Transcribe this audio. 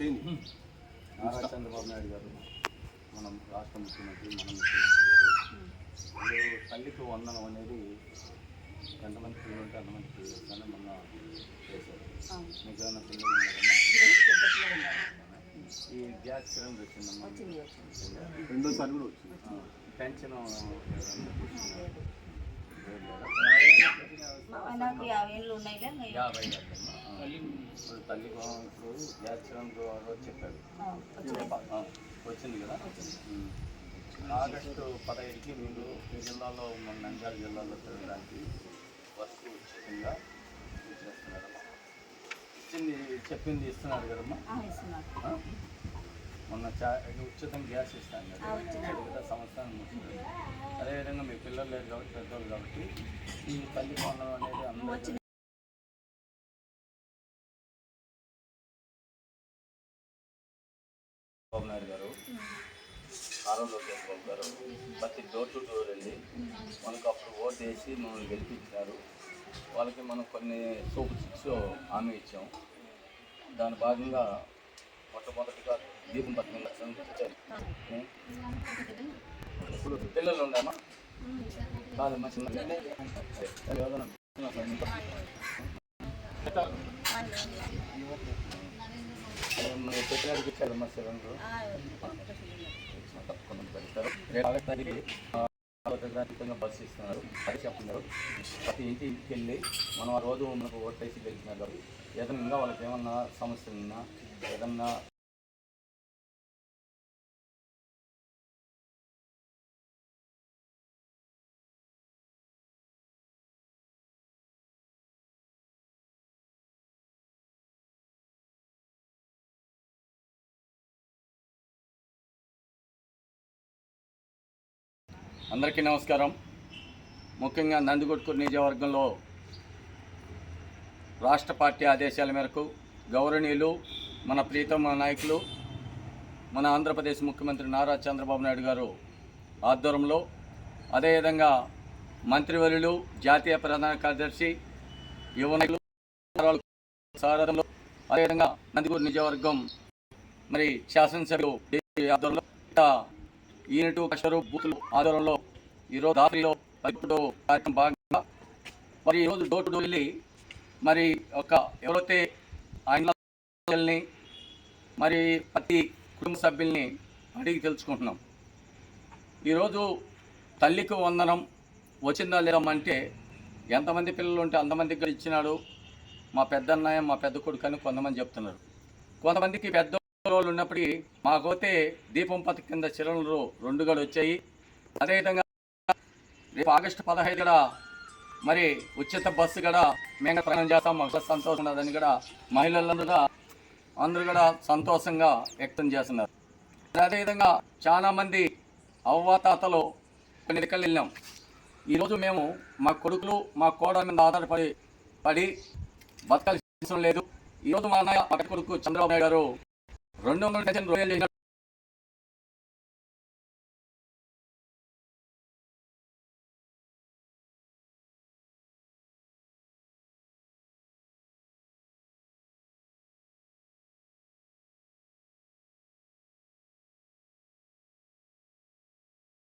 చేయండి. నారా చంద్రబాబు నాయుడు గారు మనం రాష్ట్ర ముఖ్యమంత్రి మన ముఖ్యమంత్రి గారు. ఇప్పుడు తల్లికి వందనం అనేది ఎంతమంది పిల్లలు ఉంటే అంతమంది పిల్లలు కానీ మొన్న చేశారు మీకు ఏమైనా పిల్లలు ఈ గ్యాస్ సిలిండర్ వచ్చిందమ్మా. వచ్చిందా? రెండోసారి కూడా వచ్చింది. ఆ, పెన్షన్? నాకు యాభై ఏళ్ళు ఉన్నాయిలే ఇంకా యాభై. ఇప్పుడు తల్లి గోవం ఇప్పుడు గ్యాస్ సిలిండర్ రోజు చెప్పాడు వచ్చింది. కదా ఆగస్టు పదహైదుకి మీరు మీ జిల్లాలో మన నంద్యాల జిల్లాలో తిరగడానికి బస్సు ఉచితంగా చేస్తున్నారమ్మా ఇచ్చింది చెప్పింది ఇస్తున్నారు కదమ్మా మొన్న చా ఉచితం గ్యాస్ ఇస్తాను కదా కదా సంవత్సరానికి ముచ్చింది అదేవిధంగా మీ పిల్లలు లేరు కాబట్టి పెద్దోళ్ళు కాబట్టి ఈ తల్లి పొందడం అనేది అందరూ బాబు నాయుడు గారు కారంలో చంద్రబాబు గారు ప్రతి డోర్ టు డోర్ వెళ్ళి మనకు అప్పుడు ఓటు వేసి మమ్మల్ని గెలిపించారు. వాళ్ళకి మనం కొన్ని సూపర్ సిక్స్ హామీ ఇచ్చాం. దాని భాగంగా మొట్టమొదటిగా దీపం పథకం లక్షలు ఇచ్చారు ఇప్పుడు పిల్లలు ఉండమా కాదు చిన్న పెట్టడానికి ఇచ్చారమ్మా సిలిండర్ తప్పకుండా పెడతారు రేపు బస్సు ఇస్తున్నారు అది చెప్తున్నారు ప్రతి ఇంటి ఇంటికి వెళ్ళి మనం ఆ రోజు మనకు ఓటేసి గెలిచినారు కాబట్టి ఏదైనా ఇంకా వాళ్ళకి ఏమన్నా సమస్యలు ఉన్నా ఏదన్నా అందరికీ నమస్కారం. ముఖ్యంగా నందికొట్కూరు నియోజకవర్గంలో రాష్ట్ర పార్టీ ఆదేశాల మేరకు గౌరవనీయులు మన ప్రీతమ నాయకులు మన ఆంధ్రప్రదేశ్ ముఖ్యమంత్రి నారా చంద్రబాబు నాయుడు గారు ఆధ్వర్యంలో అదేవిధంగా మంత్రివర్యులు జాతీయ ప్రధాన కార్యదర్శి యువ సారథంలో అదేవిధంగా నందిగూరు నియోజకవర్గం మరి శాసనసభ్యులు ఆధ్వర్యంలో ఇంకా ఈనటు కష్టరు బూతులు ఆధ్వర్యంలో ఈరోజు దారిలో పదిహేడు కార్యక్రమం భాగంగా మరి ఈరోజు డోర్ టు డోర్ వెళ్ళి మరి ఒక ఎవరైతే ఆయన మరి ప్రతి కుటుంబ సభ్యుల్ని అడిగి తెలుసుకుంటున్నాం. ఈరోజు తల్లికి వందనం వచ్చిందా లేమంటే ఎంతమంది పిల్లలు ఉంటే అంతమందికి కూడా ఇచ్చినాడు మా పెద్దన్నయ్య మా పెద్ద కొడుకు అని కొంతమంది చెప్తున్నారు. కొంతమందికి పెద్ద వాళ్ళు ఉన్నప్పటికీ మాకైతే దీపం పథకం కింద చిరునలు రెండు కూడా వచ్చాయి. అదేవిధంగా రేపు ఆగస్టు పదహైదు కూడా మరి ఉచిత బస్సు కూడా మేము ప్రయాణం చేస్తాం. మాకు సంతోషం ఉన్నదని కూడా మహిళలందరూ కూడా అందరూ కూడా సంతోషంగా వ్యక్తం చేస్తున్నారు. అదేవిధంగా చాలామంది అవ్వాతాతలు కొన్ని దగ్గర వెళ్ళాం ఈరోజు మేము మా కొడుకులు మా కోడల మీద ఆధారపడి పడి బతకాల్సిన లేదు. ఈరోజు మా అన్నయ్య మా కొడుకు చంద్రబాబు నాయుడు గారు రెండు వందల డజన్ రొయ్యలు చేసిన